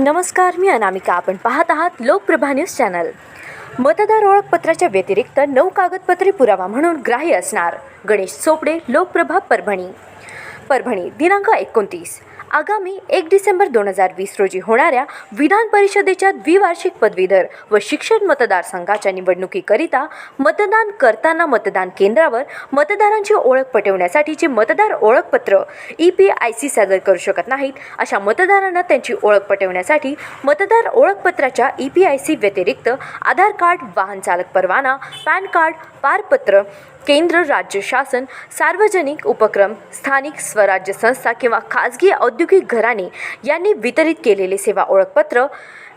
नमस्कार मी अनामिका. आपण पाहत आहात लोकप्रभा न्यूज चॅनल. मतदार ओळखपत्राच्या व्यतिरिक्त नऊ कागदपत्रे पुरावा म्हणून ग्राह्य असणार. गणेश चोपडे लोकप्रभा परभणी. परभणी दिनांक एकोणतीस. आगामी एक डिसेंबर दोन हजार वीस रोजी होणाऱ्या विधान परिषदेच्या द्विवार्षिक पदवीधर व शिक्षण मतदारसंघाच्या निवडणुकीकरिता मतदान करताना मतदान केंद्रावर मतदारांची ओळख पटवण्यासाठीचे मतदार ओळखपत्र ई पी आय सी सादर करू शकत नाहीत. अशा मतदारांना त्यांची ओळख पटवण्यासाठी मतदार ओळखपत्राच्या ई पी आय सी व्यतिरिक्त आधार कार्ड वाहन चालक परवाना पॅन कार्ड पारपत्र केंद्र राज्य शासन सार्वजनिक उपक्रम स्थानिक स्वराज्य संस्था किंवा खाजगी औद्योगिक औद्योगिक घराणे यांनी वितरित केलेले सेवा ओळखपत्र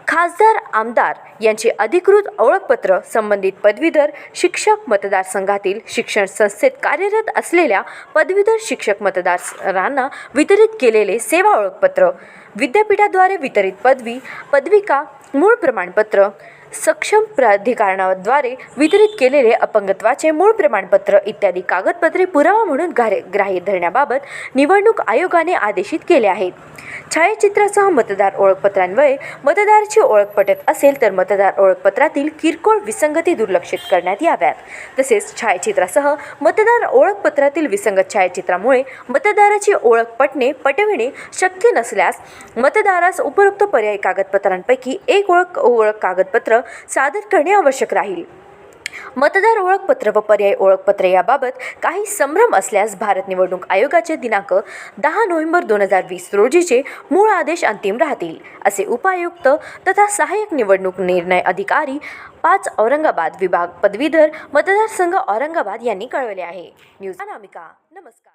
खासदार आमदार यांचे अधिकृत ओळखपत्र संबंधित पदवीधर शिक्षक मतदारसंघातील शिक्षण संस्थेत कार्यरत असलेल्या पदवीधर शिक्षक मतदारांना वितरित केलेले सेवा ओळखपत्र विद्यापीठाद्वारे वितरित पदवी पदविका मूळ प्रमाणपत्र सक्षम प्राधिकरणाद्वारे वितरित केलेले अपंगत्वाचे मूळ प्रमाणपत्र इत्यादी कागदपत्रे पुरावा म्हणून ग्राह्य धरण्याबाबत निवडणूक आयोगाने आदेशित केले आहेत. छायाचित्रासह मतदार ओळखपत्रान्वये मतदाराची ओळख पटत असेल तर मतदार ओळखपत्रातील किरकोळ विसंगती दुर्लक्षित करण्यात याव्यात. तसेच छायाचित्रासह मतदार ओळखपत्रातील विसंगत छायाचित्रामुळे मतदाराची ओळख पटणे पटविणे शक्य नसल्यास मतदारास उपरोक्त पर्यायी कागदपत्रांपैकी एक ओळख ओळख कागदपत्र सादर करणे आवश्यक राहील. मतदार ओळखपत्र व पर्यायी ओळखपत्र याबाबत काही संभ्रम असल्यास भारत निवडणूक आयोगाचे दिनांक दहा नोव्हेंबर दोन हजार वीस रोजीचे मूळ आदेश अंतिम राहतील असे उपायुक्त तथा सहाय्यक निवडणूक निर्णय अधिकारी पाच औरंगाबाद विभाग पदवीधर मतदारसंघ औरंगाबाद यांनी कळवले आहे. न्यूज अनामिका नमस्कार.